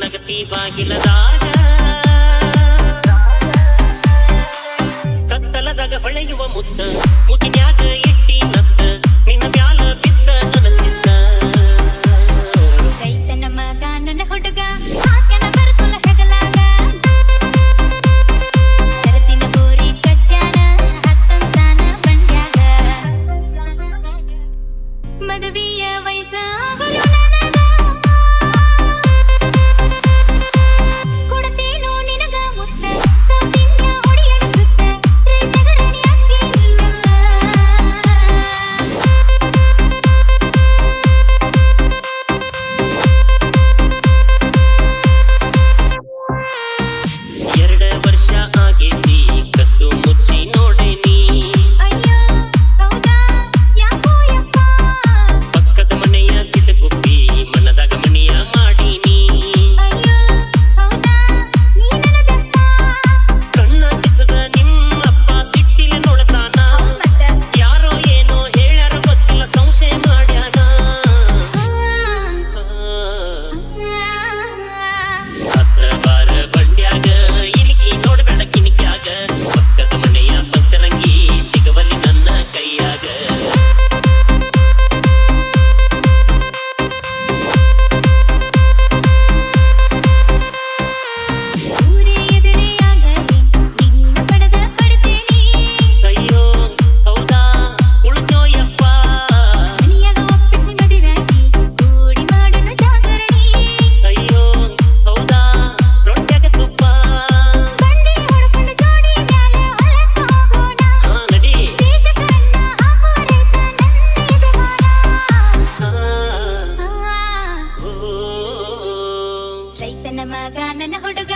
ನಗತಿ ಬಾಗಿಲದಾಗ ಕತ್ತಲದಾಗ ಹೊಳೆಯುವ ಮುತ್ತ ಮುಗಿನ್ಯಾಗ ತೆನ್ನ ಮಗ ನನ್ನ ಹುಡುಗ